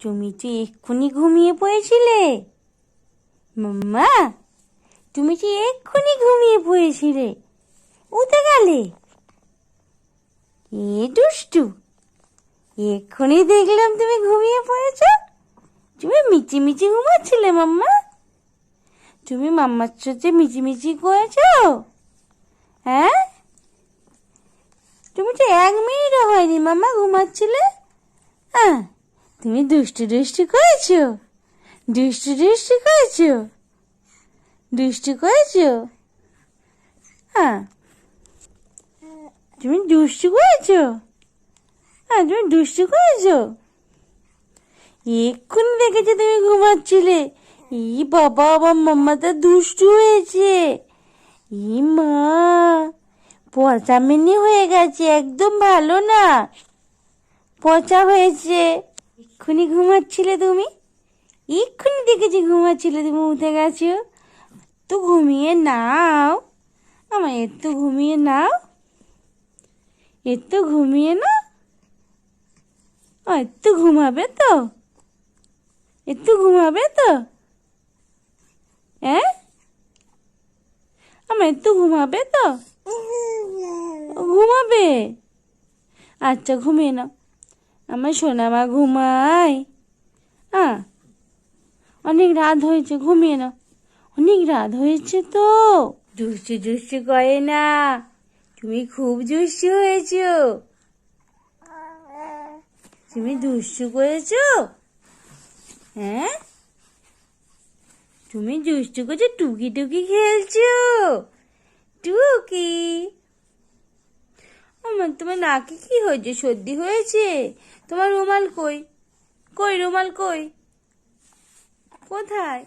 তুমি তো এক্ষুনি ঘুমিয়ে পড়েছিলে? মাম্মা, তুমি তো এক্ষুনি ঘুমিয়ে পড়েছিলে? উঠে গেলে? এ দুষ্টু, এক্ষুনি দেখলাম তুমি ঘুমিয়ে পড়েছ। তুমি মিচি মিচি ঘুমাচ্ছিলে মাম্মা? তুমি মাম্মার সাথে মিচিমিচি করেছ? হ্যাঁ? তুমি তো এক মিনিটও হয়নি মাম্মা ঘুমাচ্ছিলে? হ্যাঁ? তুমি দুষ্টু দুষ্টু করেছ? দুষ্টু দুষ্টু করেছ? দুষ্টু করেছ? হ্যাঁ। তুমি দুষ্টু করেছ? হ্যাঁ তুমি দুষ্টু করেছ? এক্ষুনি দেখেছি তুমি ঘুমাচ্ছিলে। ই বাবা, আমার মাম্মাটা দুষ্টু হয়েছে। ই মা, পচা মিনি হয়ে গেছে, একদম ভালো না। পচা হয়েছে। এক্ষুনি ঘুমাচ্ছিলে তুমি? এক্ষুনি দেখেছি ঘুমাচ্ছিলে তুমি, উঠে গেছো। তো ঘুমিয়ে নাও। আমার একটু ঘুমিয়ে নাও। একটু ঘুমিয়ে না একটু ঘুমাবে তো? একটু ঘুমাবে তো? হ্যাঁ আমার একটু ঘুমাবে তো? ঘুমাবে। আচ্ছা ঘুমিয়ে নাও। আমার সোনামা ঘুমায়। হ্যাঁ অনেক রাত হয়েছে, ঘুমিয়ে নাও। অনেক রাত হয়েছে তো। দুষ্টু দুষ্টু করে না। তুমি খুব দুষ্টু হয়েছো। তুমি দুষ্টু করেছ? হ্যাঁ? তুমি দুষ্টু করছ, টুকি টুকি খেলছো। টুকি। আমার তোমার নাকে কি হয়েছে? সর্দি হয়েছে? তোমার রুমাল কই? কই রুমাল কই? কোথায়?